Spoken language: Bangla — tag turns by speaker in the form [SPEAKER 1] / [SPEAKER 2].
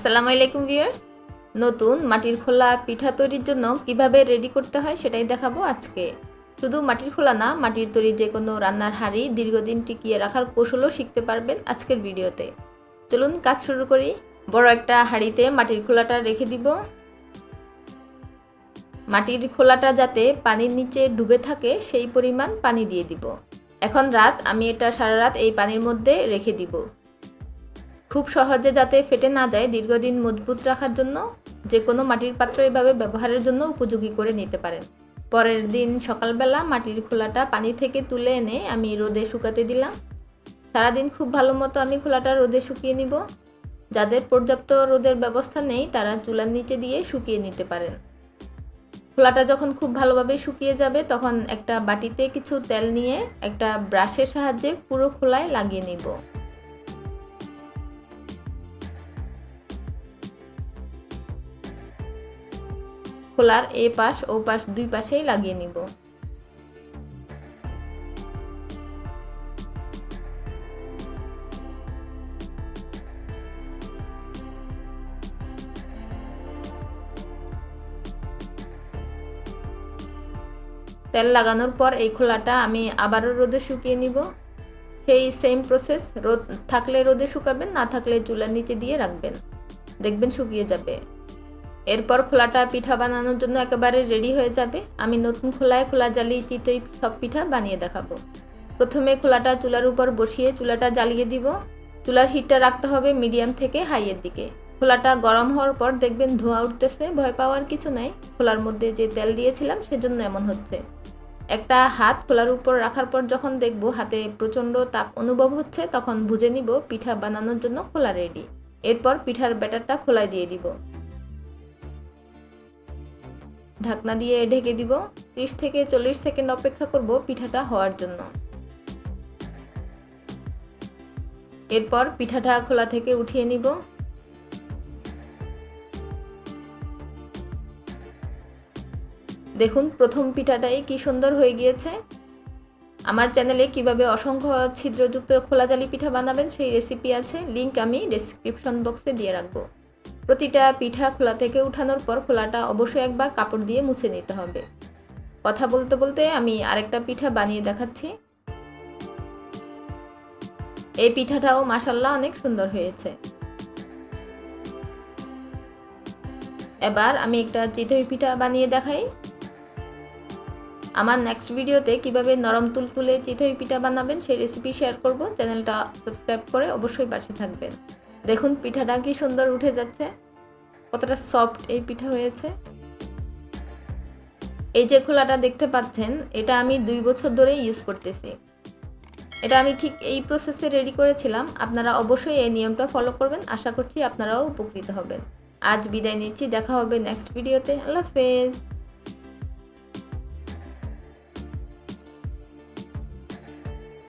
[SPEAKER 1] আসসালামু আলাইকুম ভিউয়ার্স। নতুন মাটির খোলা পিঠা তৈরির জন্য কীভাবে রেডি করতে হয় সেটাই দেখাবো আজকে। শুধু মাটির খোলা না, মাটির তৈরি যে কোনো রান্নার হাঁড়ি দীর্ঘদিন টিকিয়ে রাখার কৌশলও শিখতে পারবেন আজকের ভিডিওতে। চলুন কাজ শুরু করি। বড় একটা হাঁড়িতে মাটির খোলাটা রেখে দিব। মাটির খোলাটা যাতে পানির নিচে ডুবে থাকে, সেই পরিমাণ পানি দিয়ে দিব। এখন রাত, আমি এটা সারা রাত এই পানির মধ্যে রেখে দিব। খুব সহজে যাতে ফেটে না যায়, দীর্ঘদিন মজবুত রাখার জন্য যে কোনো মাটির পাত্র এভাবে ব্যবহারের জন্য উপযোগী করে নিতে পারেন। পরের দিন সকালবেলা মাটির খোলাটা পানি থেকে তুলে এনে আমি রোদে শুকাতে দিলাম। সারাদিন খুব ভালো মতো আমি খোলাটা রোদে শুকিয়ে নিব। যাদের পর্যাপ্ত রোদের ব্যবস্থা নেই, তারা চুলার নিচে দিয়ে শুকিয়ে নিতে পারেন। খোলাটা যখন খুব ভালোভাবে শুকিয়ে যাবে, তখন একটা বাটিতে কিছু তেল নিয়ে একটা ব্রাশের সাহায্যে পুরো খোলায় লাগিয়ে নিব। খোলার এ পাশ, ও পাশ, দুই পাশেই লাগিয়ে নিব। তেল লাগানোর পর এই খোলাটা আমি আবারও রোদে শুকিয়ে নিব। সেই সেম প্রসেস রোদ থাকলে রোদে শুকাবেন, না থাকলে চুলার নিচে দিয়ে রাখবেন। দেখবেন শুকিয়ে যাবে। এরপর খোলাটা পিঠা বানানোর জন্য একেবারে রেডি হয়ে যাবে। আমি নতুন খোলায় খোলা জ্বালিয়ে চিতই সব পিঠা বানিয়ে দেখাবো। প্রথমে খোলাটা চুলার উপর বসিয়ে চুলাটা জ্বালিয়ে দিব। চুলার হিটটা রাখতে হবে মিডিয়াম থেকে হাইয়ের দিকে। খোলাটা গরম হওয়ার পর দেখবেন ধোঁয়া উঠতেছে, ভয় পাওয়ার কিছু নাই। খোলার মধ্যে যে তেল দিয়েছিলাম সেজন্য এমন হচ্ছে। একটা হাত খোলার উপর রাখার পর যখন দেখব হাতে প্রচণ্ড তাপ অনুভব হচ্ছে, তখন বুঝে নিব পিঠা বানানোর জন্য খোলা রেডি এরপর পিঠার ব্যাটারটা খোলায় দিয়ে দিব। ঢাকনা দিয়ে ঢেকে দিব। ত্রিশ থেকে চল্লিশ সেকেন্ড অপেক্ষা করব পিঠাটা হওয়ার জন্য। এরপর পিঠাটা খোলা থেকে উঠিয়ে নিব। দেখুন, প্রথম পিঠাটাই কি সুন্দর হয়ে গিয়েছে। আমার চ্যানেলে কীভাবে অসংখ্য ছিদ্রযুক্ত খোলা জালি পিঠা বানাবেন সেই রেসিপি আছে, লিংক আমি ডেসক্রিপশন বক্সে দিয়ে রাখব। প্রতিটা পিঠা খোলা থেকে উঠানোর পর খোলাটা অবশ্যই একবার কাপড় দিয়ে মুছে নিতে হবে। কথা বলতে বলতে আমি আরেকটা পিঠা বানিয়ে দেখাচ্ছি। এই পিঠাটাও মাসাল্লাহ অনেক সুন্দর হয়েছে। এবার আমি একটা চিতই পিঠা বানিয়ে দেখাই। আমার নেক্সট ভিডিওতে কীভাবে নরম তুলতুলে চিতই পিঠা বানাবেন সেই রেসিপি শেয়ার করব। চ্যানেলটা সাবস্ক্রাইব করে অবশ্যই পাশে থাকবেন। দেখুন, পিঠাটা কি সুন্দর উঠে যাচ্ছে। কতটা সফট এই পিঠা হয়েছে। এই যে খোলাটা দেখতে পাচ্ছেন, এটা আমি দুই বছর ধরে ইউজ করতেছি। এটা আমি ঠিক এই প্রসেসে রেডি করেছিলাম। আপনারা অবশ্যই এই নিয়মটা ফলো করবেন। আশা করছি আপনারাও উপকৃত হবেন। আজ বিদায় নিচ্ছি। দেখা হবে নেক্সট ভিডিওতে আল্লাহ হাফেজ।